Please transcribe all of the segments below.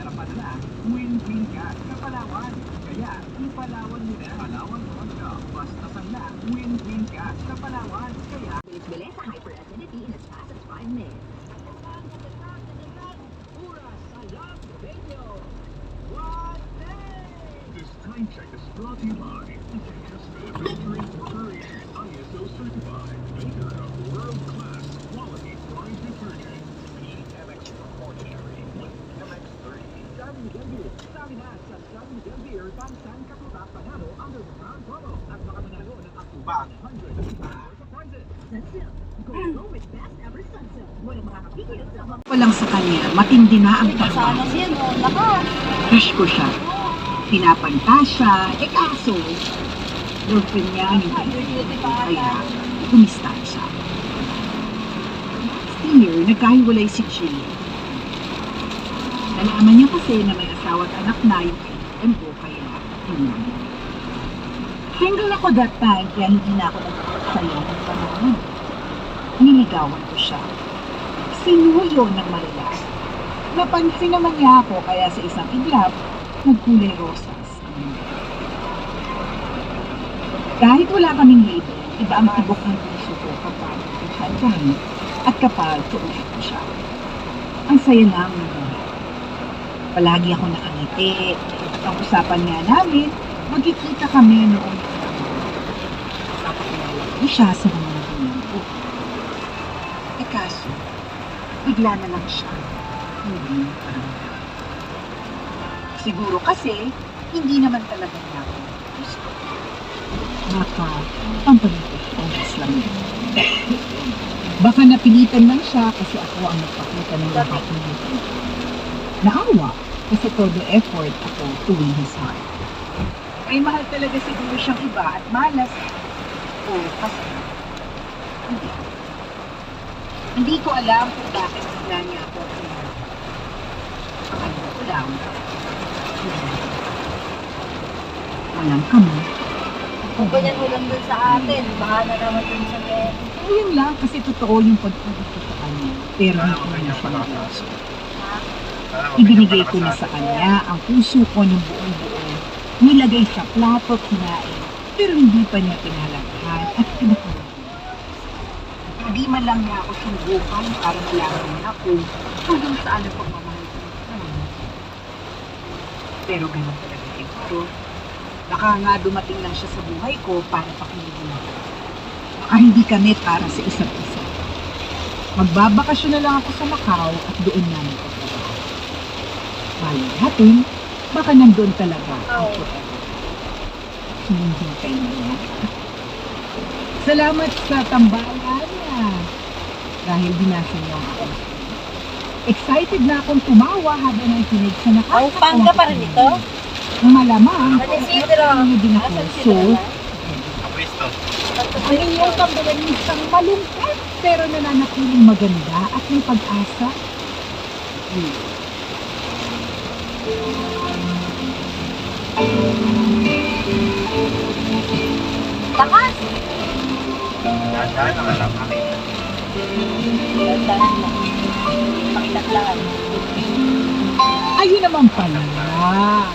pera pa na, win-win ka sa Palawan. Kaya, ipalawan mo na Palawan Honda. Basta sala, win-win ka sa Palawan. Kaya, Bilis-bilis sa hyper-acidity in as fast as 5 minutes. Walang sa kanya, matindi na ang trabaho. Sana siya, no? Naka. Crush ko siya. Pinapanta siya. Eh kaso, girlfriend niya hindi. Kaya, kumista siya. Last year, nagkahiwalay si Jill. Nalaman niya kasi na may asawa at anak na yung MO, kaya inuwi. Single ako that time, kaya hindi na ako nagpapasaya ng panahon. Niligawan ko siya. Sinuyo ng malala. Napansin naman niya ako kaya sa isang iglap, nagkulay rosas. Kahit wala kaming label, iba ang tibok ng puso ko kapag tuhan kami at kapag tuulit ko siya. Ang saya buhay. Palagi ako nakangiti. Ang usapan nga namin, magkikita kami noong Papakilala ko siya sa mga magulang ko. Eh kaso, bigla na lang siya. Hindi paramdam. Siguro kasi, hindi naman talaga niya ako gusto. Baka, pampalitos ang lang yun. Baka napilitan lang siya kasi ako ang nagpakita ng lahat ng ito. Naawa kasi todo effort ako to win his heart. May mahal talaga siguro siyang iba at malas o kasi hindi. Hindi ko alam kung bakit bigla niya ako pinag. Alam ko lang. Walang kami. Kung ganyan mo lang dun sa atin, baka na naman dun sa men. Ayun lang, kasi totoo yung ko sa kanya. Pero hindi ko na siya. Ibinigay ko na sa kanya ang puso ko ng buong buo. Nilagay sa plato at kinain. Pero hindi pa niya pinalaghan at. Hindi man lang niya ako sinubukan para malaman niya kung hanggang saan ang pagmamahal ko. Pero ganun talaga siguro. Baka nga dumating lang siya sa buhay ko para pakinggan ako. Baka hindi kami para sa isa't isa. Magbabakasyon na lang ako sa Macau at doon namin pagtrabaho. Malay natin, baka nandun talaga ang na niya. Salamat sa tambalan niya. Dahil binasa niyo ang ako. Excited na akong tumawa habang nakikinig sa nakakatawa. Ang pangga pa rin ito? Malamang. Ano? Ano din ako. So, ang inyong kambalanistang malungkot pero nananatiling maganda at may pag-asa. Hmm. Takas! Dahan ang alam. Ayun naman pala.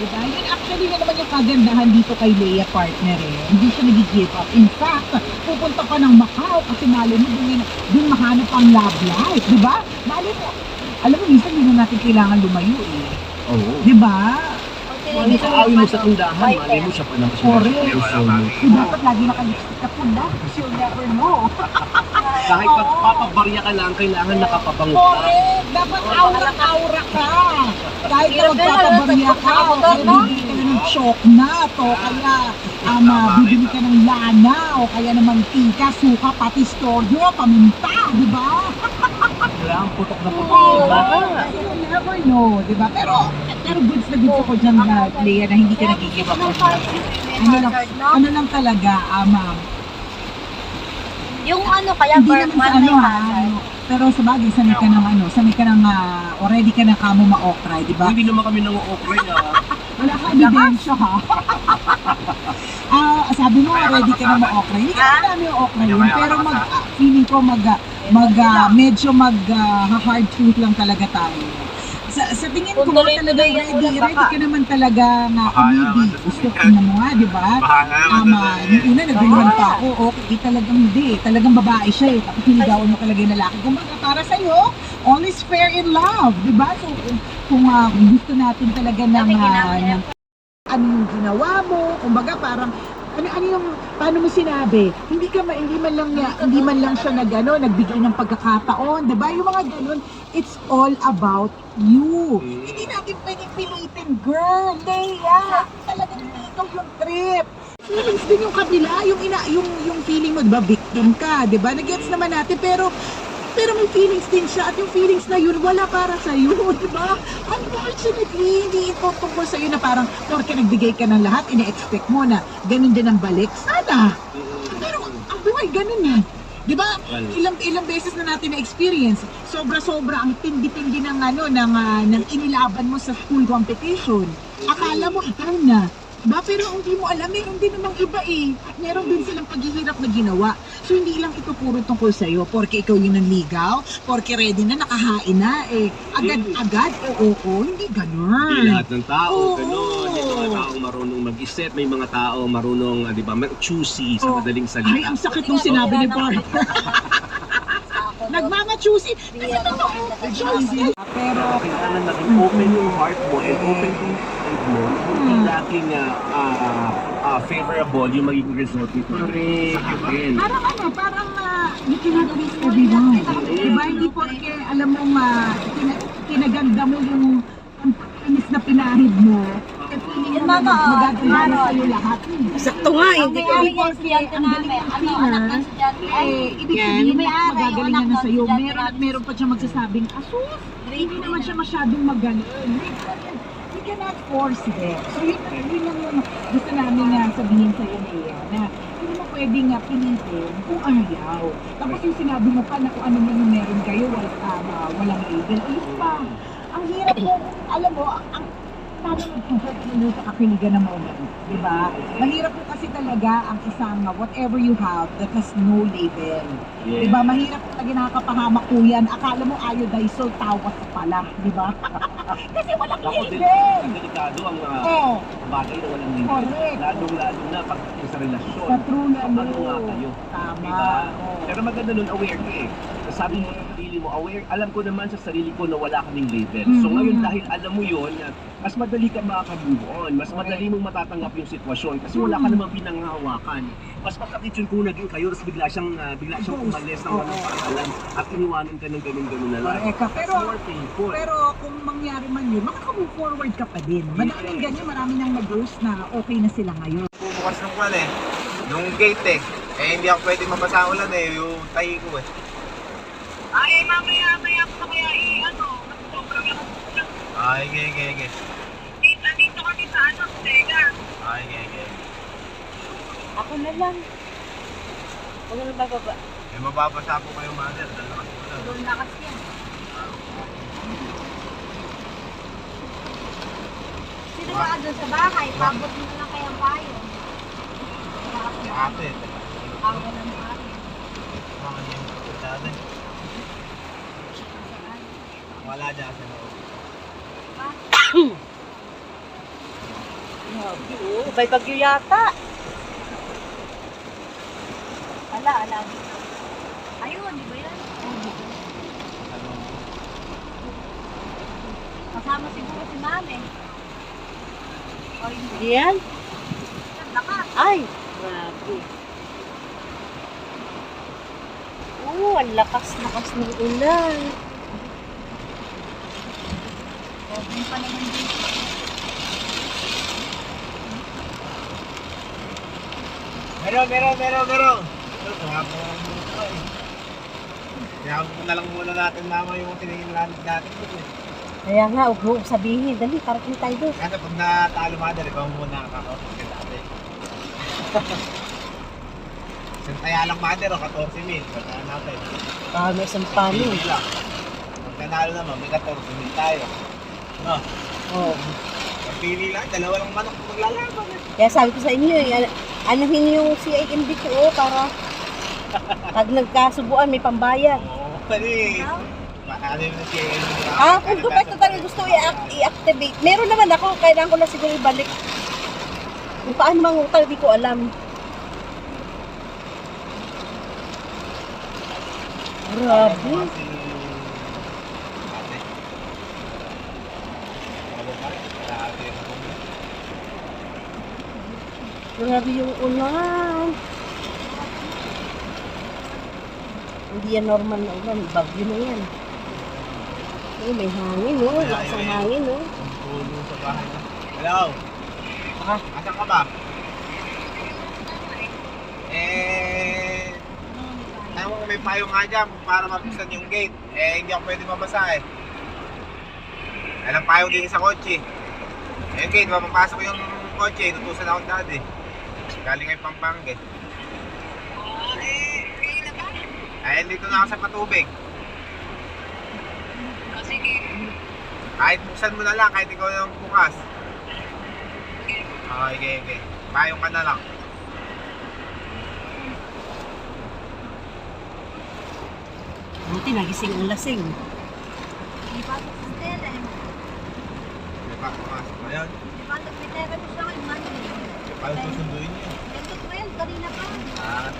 Diba? Yun actually na naman yung kagandahan dito kay Leia partner eh. Hindi siya nag-give up. In fact, pupunta pa ng Macau kasi malo mo dun, dun mahanap ang love life. Diba? Malo mo. Alam mo, minsan hindi na natin kailangan lumayo eh. Oo. Diba? Mali sa awin mo sa tindahan, mali mo siya pa ng Correct. puso mo. So, dapat lagi naka-lipstick ka pula kasi you'll never know. Kahit magpapabarya ka lang, kailangan nakapabango ka. Correct! Dapat aura-aura ka! Kahit na na, magpapabarya ka, ano, bibili ka na ng choknat, o kaya ama, bibili ka ng lana, o kaya ng mantika, suka, pati storyo, paminta, di ba? Kailangan putok na putok. Oo, Diba? you never know, di ba? Pero, pero goods na goods ako dyan na, Leia, na hindi ka nag-give up. Ano lang, ano lang talaga, ama, Yung ano kaya, hindi naman sa ano na ha, ano, pero sa bagay, sanay ka ng ano, sanay ka ng, ah, already ka ng kamo ma-okray, di ba? Hindi naman kami nang okray ah. Wala ka ebidensya ha. Ah, sabi mo, ready ka na ma-okray. Hindi ka Ah? namin okray yun. Pero mag, ah, feeling ko mag, ah, mag ah, medyo mag ah, hard truth lang talaga tayo. Sa, sa tingin ko, Kung tuloy-tuloy talaga ready, ready ka naman talaga na naman. Gusto ko na mo nga, di ba? Tama. eh. Yung una, nagbiwan pa ako. Okay, talagang hindi. Talagang babae siya eh. Tapos hinigawan mo talaga yung lalaki. Kung baga para sa'yo, all is fair in love. Di ba? So, kung, kung, kung gusto natin talaga ng, ng ano yung ginawa mo, kumbaga parang ano ano yung paano mo sinabi? Hindi ka ma, hindi man lang niya, hindi man lang siya nagano, nagbigay ng pagkakataon, 'di ba? Yung mga ganun, it's all about you. Hindi natin pwedeng pilitin, girl, Leia. Talagang dito yung trip. Feelings din yung kabila, yung ina, yung yung feeling mo, 'di ba? Victim ka, 'di ba? Nagets naman natin pero pero may feelings din siya at yung feelings na yun wala para sa iyo, di ba? Unfortunately, hindi ito tungkol sa iyo na parang porke nagbigay ka ng lahat, ina-expect mo na ganun din ang balik. Sana. Pero ang buhay ganun eh. Di ba? Ilang ilang beses na natin na-experience. Sobra-sobra ang tindi-tindi ng ano ng ah, ng inilaban mo sa school competition. Akala mo ikaw na. Ba, pero ang di mo alam, meron din namang iba eh. Meron din silang paghihirap na ginawa. So, hindi lang ito puro tungkol sa'yo. Porke ikaw yung nanligaw, porke ready na, nakahain na, eh. Agad-agad, oo, oo, hindi Hindi ganun. lahat ng tao, Oo. gano'n. May mga tao marunong mag-isip, may mga tao marunong, ah, di ba, ma- choosy sa Oo. madaling Ay, salita. ang sakit nung sinabi ni Parker. Nagmamachusi. Kasi totoo, choosy. Pero, Kailangan maging open yung heart mo and open yung mind mo. Hmm. laging ah, ah, ah, favorable yung magiging result nito sa akin. Parang ano, parang uh, you cannot please everyone. Diba? Hindi porke alam mo ma kina- kinaganda mo yung inis na pinahid mo. Eh, mama, oh. magaganda Ano? sa'yo lahat. Sakto nga, Ang hindi ko Hindi porke ang galing ng ano, ng estudyante. Eh, ibig sabihin May mo ari, magagaling yung na sa'yo. Meron at meron pa siya magsasabing, asus, hindi naman siya masyadong magaling. Cannot force it. So yun, yun lang yung gusto namin nga sabihin sa iyo, Lea, na hindi mo pwedeng nga pilitin kung ayaw. Tapos yung sinabi mo pa na kung ano man yung meron kayo, wala, uh, walang label. Ayun pa, ang hirap mo, alam mo, ang, paano mo sa kakiligan ng moment, di ba? Mahirap po kasi talaga ang isang uh, whatever you have that has no label. Di ba? Mahirap talaga nakakapahamak po yan. Akala mo iodizol, tawas ka pala, di ba? kasi walang Ako, del- label. delikado ang mga Oh, bagay na walang limit. correct. Lalong-lalo na pag sa relasyon. Sa true na Ano nga kayo? Tama. Diba? Oo. Pero maganda nun, aware ka eh. Sabi mo sa sarili mo, aware, alam ko naman sa sarili ko na wala kaming label. So Mhm. ngayon dahil alam mo yun, mas madali ka makaka-move on, mas madali mong matatanggap yung sitwasyon kasi wala ka Mhm. namang pinanghahawakan. Mas masakit yun kung naging kayo, tapos bigla siyang, ah, bigla siyang umalis ng Oo. walang pakalam at iniwanan ka ng ganun-ganun na lang. Correct. Pero, It's more painful. pero kung mangyari man yun, makaka-move forward ka pa din. Madaming ganyan, marami nang nag-ghost na okay na sila ngayon. Bumukas ng kwan eh. Nung gate eh. Eh hindi ako pwede mabasa ulan eh. Yung tahi ko eh. Ay, mamaya, maya pa kaya i, ano, sobrang lang. Ay, ge, ge, ge. Dito, dito kami sa, ano, Sega. Ay, ge, ge. Ako na lang. Huwag na bababa. Eh mababasa po kayo mother. Dalakas ko lang. Doon lakas yan. Ba doon sa bahay? Pabot mo lang kayang payo. Si ate. Ako ng payo. Mga niya. Dati. Wala dyan sa loob. Oh. Bagyo yata. Ala, ala. Ayun, di ba yan? Ano? Kasama siguro si mami. Yan. Ay, grabe. Oo, ang lakas-lakas ng ulan. Problem pa naman dito. Meron, meron, meron, meron. Kaya na lang muna natin mama yung tinigil natin natin. Kaya nga, huwag mo sabihin. Dali, parating tayo doon. Kasi pag natalo mother, ikaw muna nakakausap ka dati. Sintaya lang mother o 14 mil. Pagka natin. Ah, may isang paano. Pili lang. Pag nanalo naman, may 14 mil tayo. No, Oh. pili lang. Dalawa lang manok maglalaban eh. Kaya sabi ko sa inyo, eh, anuhin yung ko oh, para pag nagkasubuan, may pambayad. Oo. Pwede. Si Ah, kung ito talaga gusto i-activate. Meron naman ako, kailangan ko na siguro ibalik. Kung paano mangutang, di ko alam. Grabe. Grabe yung ulan. Hindi yan normal na ulan. Bagyo na yan. Oh, may hangin, oh. Lakas ang hangin, oh. Tulong sa bahay. Hello? Ah, asan ka ba? Eh, tama ko may payo nga dyan para mabuksan yung gate. Eh, hindi ako pwede mabasa eh. Alam payo din sa kotse. Eh, yung gate, mapapasok yung kotse, inutusan ako dati. Galing ay Pampanga eh. Ay, dito na ako sa patubig. Kahit buksan mo na lang, kahit ikaw yung bukas. Okay, okay, okay. Payong ka na lang. Buti nagising ang lasing. Di ba ito sa tele? Di ba, pumasok na yun. Di ba ito may tele mo siya kay Manny? Di ba, susunduin niyo. Ito 12, kanina pa. Ah.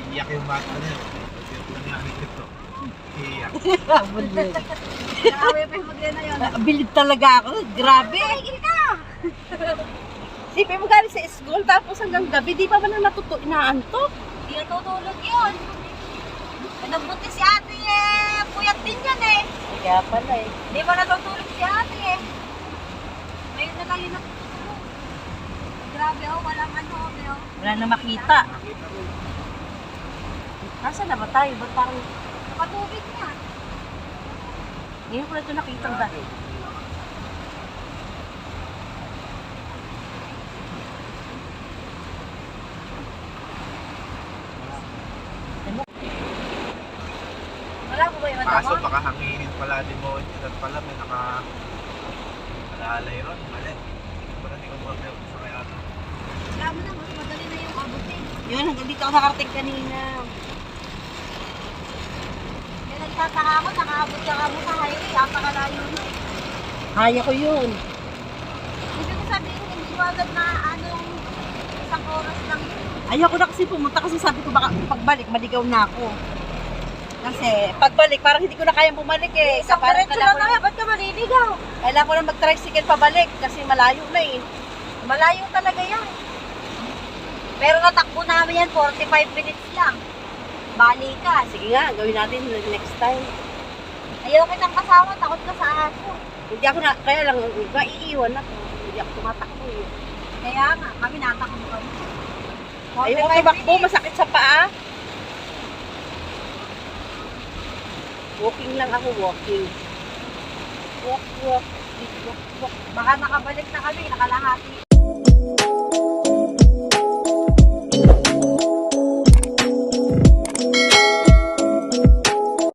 Iiyak yung bata niya. Kasi yung nangyari dito. Nakaway pa yung na yun. Abilid talaga ako. Grabe. Tigil ka! Sipin mo galing sa school tapos hanggang gabi, di pa ba na natuto, inaantok? Di natutulog yun. Pinagbunti si ate eh. Puyat din yan eh. Kaya pala eh. Di ba natutulog si ate eh. Ngayon na lang natutulog. Grabe oh, walang ano oh. oh. Wala na makita. Nasaan na ba tayo? Ba't parang Nakatubig na. ngayon ko na ito nakita ba? Wala mo ba yung Kaso mo? baka hanginin pala din mo. At pala may naka... Nalalay ron. Mali. Wala hindi ko mabel sa kaya. Wala mo na, mas madali na yung abutin. Yun, hanggang dito ako nakarating kanina. Nagtataka ako, nakaabot ka mo sa highway. Apakalayo na. Kaya ko yun. Ibig ko sabihin, hindi mo agad na anong isang oras lang yun. Ayaw ko na kasi pumunta kasi sabi ko baka pagbalik maligaw na ako. Kasi pagbalik parang hindi ko na kayang bumalik eh. Isang parang diretso lang ko na, ba't ka maliligaw? Kailangan ko na mag-tricycle pabalik kasi malayo na eh. Malayo talaga yan. Pero natakbo namin yan, 45 minutes lang. Bali ka. Sige nga, gawin natin next time. Ayaw kitang kasama, takot ka sa aso. Hindi ako na, kaya lang, maiiwan ako. Hindi ako tumatakbo eh. Kaya nga, kami natakbo kami. Ayaw ko tumakbo, masakit sa paa. Walking lang ako, walking. Walk, walk, walk, walk. Baka nakabalik na kami, nakalahati.